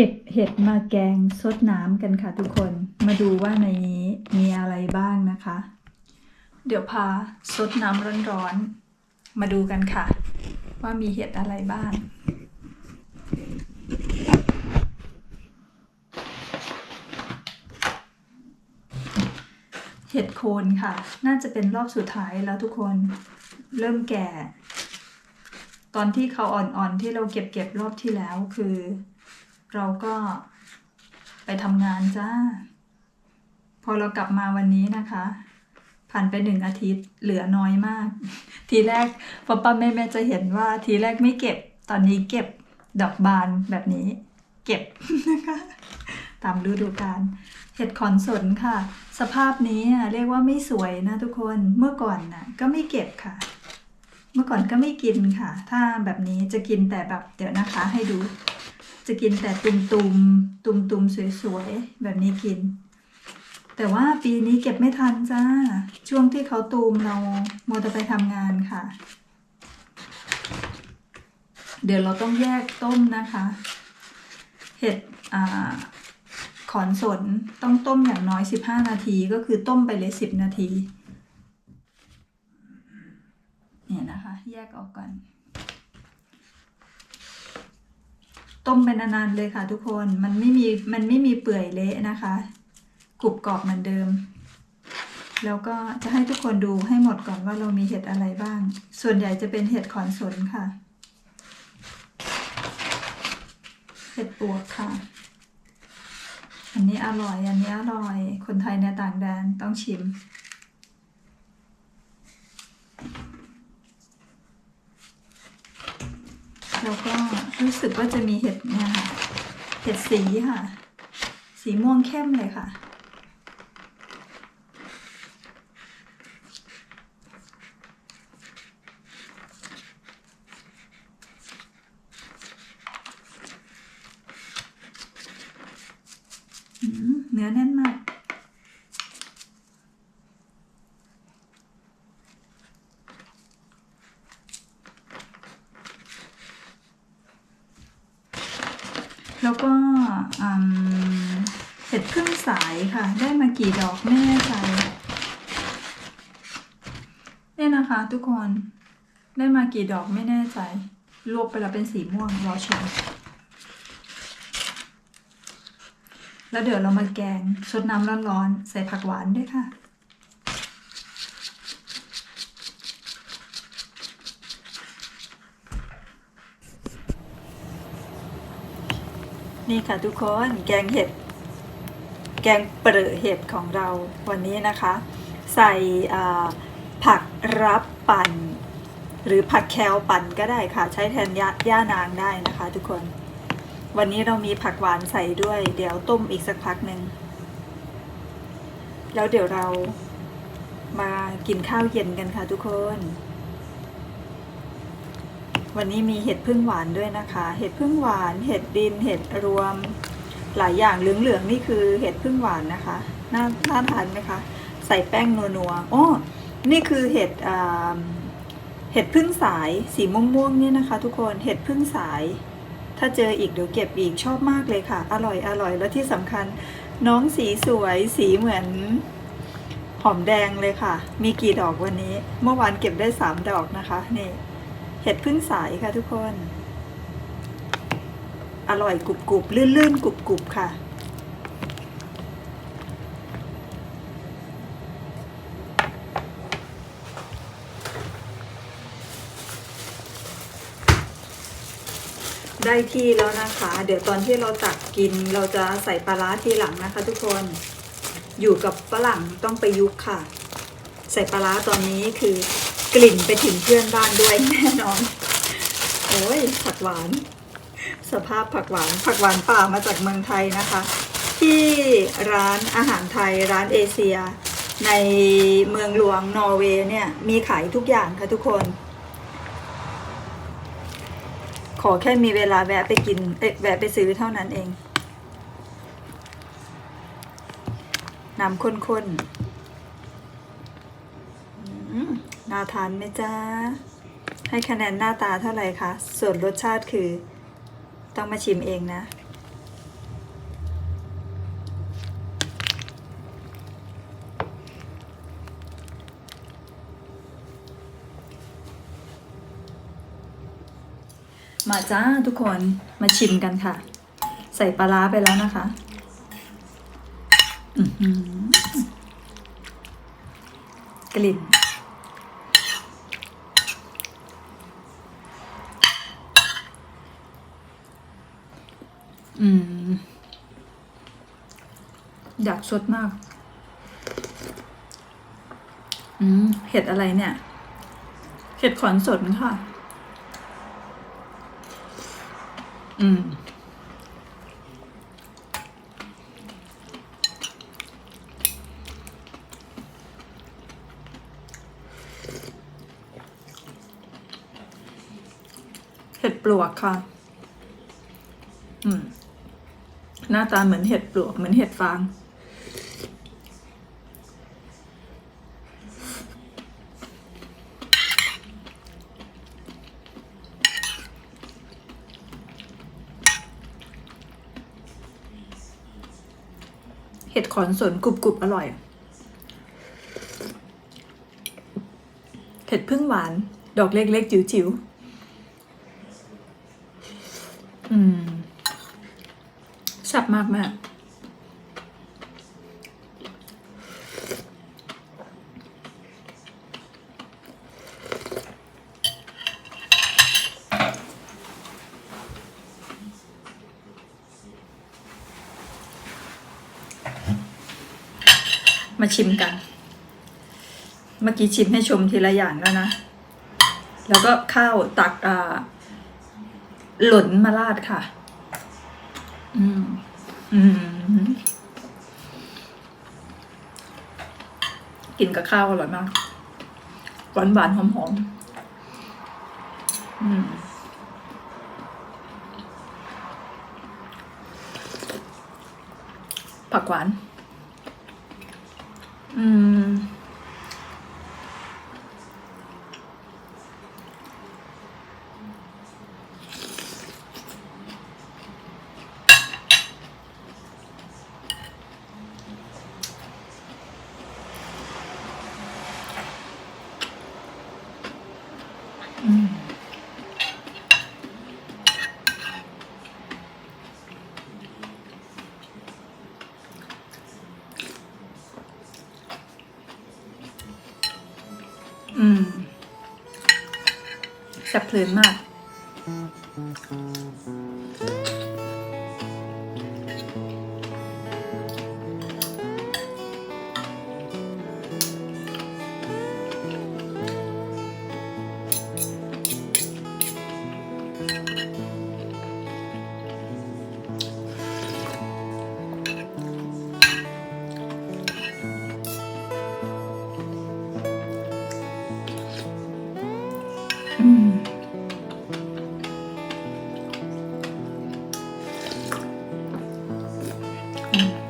เก็บเห็ดมาแกงซดน้ำกันค่ะทุกคน มาดูว่าในนี้มีอะไรบ้างนะคะ เดี๋ยวพาซดน้ำร้อนๆ มาดูกันค่ะ ว่ามีเห็ดอะไรบ้างเห็ดโคนค่ะ น่าจะเป็นรอบสุดท้ายแล้วทุกคนเริ่มแก่ ตอนที่เขาอ่อนๆที่เราเก็บเก็บรอบที่แล้วคือ เราก็ไปทำงานจ้า พอเรากลับมาวันนี้นะคะ ผ่านไปหนึ่งอาทิตย์เหลือน้อยมาก ทีแรกป้าป้าแม่แม่จะเห็นว่าทีแรกไม่เก็บ ตอนนี้เก็บดอกบานแบบนี้ เก็บนะคะตามฤดูกาลเห็ดขอนสนค่ะ สภาพนี้อะเรียกว่าไม่สวยนะทุกคนเมื่อก่อนน่ะ ก็ไม่เก็บค่ะ เมื่อก่อนก็ไม่กินค่ะ ถ้าแบบนี้จะกินแต่แบบเดี๋ยวนะคะให้ดู จะกินแต่ตุมตุมตุมตุมๆสวยๆ แบบนี้กิน แต่ว่าปีนี้เก็บไม่ทันจ้า ช่วงที่เขาตูมเราโมวแต่ไปทำงานค่ะ เดี๋ยวเราต้องแยกต้มนะคะ เห็ดอ่าขอนสนต้องต้มอย่างน้อย 15 นาทีก็คือต้มไปเลย 10 นาที เนี่ยนะคะ แยกออกก่อน ต้มไปนานๆเลยค่ะ ทุกคนมันไม่มีมันไม่มีเปื่อยเละนะคะกรุบกรอบเหมือนเดิม แล้วก็จะให้ทุกคนดูให้หมดก่อนว่าเรามีเห็ดอะไรบ้าง ส่วนใหญ่จะเป็นเห็ดขอนสนค่ะ เห็ดปวกค่ะ อันนี้อร่อย อันนี้อร่อย คนไทยในต่างแดนต้องชิม แล้วก็ รู้สึกว่าจะมีเห็ดเนี่ยค่ะ เห็ดสีค่ะ สีม่วงเข้มเลยค่ะ เนื้อแน่นมาก แล้วก็อืม เห็ดพึ่งสายค่ะ ได้มากี่ดอกไม่แน่ใจเนี่ยนะคะ ทุกคนได้มากี่ดอกไม่แน่ใจ รวบไปแล้วเป็นสีม่วงรอชมแล้วเดี๋ยวเรามาแกงซดน้ำร้อนๆใส่ผักหวานด้วยค่ะ นี่ค่ะทุกคนแกงเห็ด งเปรอะเห็ดของเราวันนี้นะคะ ใส่ผักรับปั่น หรือผักแคลปั่นก็ได้ค่ะ ใช้แทนย่าย่านางได้นะคะ ทุกคน วันนี้เรามีผักหวานใส่ด้วย เดี๋ยวต้มอีกสักพักหนึ่งแล้วเดี๋ยวเรามากินข้าวเย็นกันค่ะทุกคน วันนี้มีเห็ดพึ่งหวานด้วยนะคะ เห็ดพึ่งหวาน เห็ดดิน เห็ดรวม หลายอย่างเหลืองๆนี่คือเห็ดพึ่งหวานนะคะน่าน่าทานไหมคะใส่แป้งนัวๆอ๋อนี่คือเห็ดเห็ดพึ่งสายสีม่วงๆนี่นะคะ ทุกคนเห็ดพึ่งสาย ถ้าเจออีกเดี๋ยวเก็บอีกชอบมากเลยค่ะ อร่อยอร่อยแล้วที่สำคัญน้องสีสวยสีเหมือนหอมแดงเลยค่ะ มีกี่ดอกวันนี้ เมื่อวานเก็บได้สามดอกนะคะ นี่ เห็ดพึ่งสายค่ะทุกคน อร่อยกรุบกรุบลื่นลื่นๆกรุบกรุบค่ะ ได้ที่แล้วนะคะ เดี๋ยวตอนที่เราตักกินเราจะใส่ปลาร้าทีหลังนะคะ ทุกคนอยู่กับฝรั่งต้องไปยุกค่ะ ใส่ปลาร้าตอนนี้คือกลิ่นไปถึงเพื่อนบ้านด้วยแน่นอน โอ้ยผักหวาน สภาพผักหวานผักหวานป่ามาจากเมืองไทยนะคะ ที่ร้านอาหารไทยร้านเอเชีย ในเมืองหลวงนอร์เวย์เนี่ยมีขายทุกอย่างค่ะทุกคน ขอแค่มีเวลาแวะไปกินเอ๊ะแวะไปซื้อเท่านั้นเองน้ำข้นๆน่าทานไหมจ๊ะให้คะแนนหน้าตาเท่าไหร่คะ ส่วนรสชาติคือ ต้องมาชิมเองนะ มาจ้าทุกคนมาชิมกันค่ะ ใส่ปลาร้าไปแล้วนะคะ กลิ่น อืม อยากสดมาก อืม เห็ดอะไรเนี่ย เห็ดขอนสนค่ะ อืมเห็ดปลวกค่ะ อืม หน้าตาเหมือนเห็ดปลวกเหมือนเห็ดฟาง เห็ดขอนสนกรุบกรุบอร่อย เห็ดพึ่งหวาน ดอกเล็กๆจิ๋วๆ อืมแซ่บมากแม่มาชิมกัน เมื่อกี้ชิมให้ชมทีละอย่างแล้วนะ แล้วก็ข้าวตักอ่าหล่นมาราดค่ะ อือืม กินกับข้าวอร่อยมาก หวานหวานๆหอมหอมๆอืมผักหวาน อืม แซ่บเพลินมาก Mm.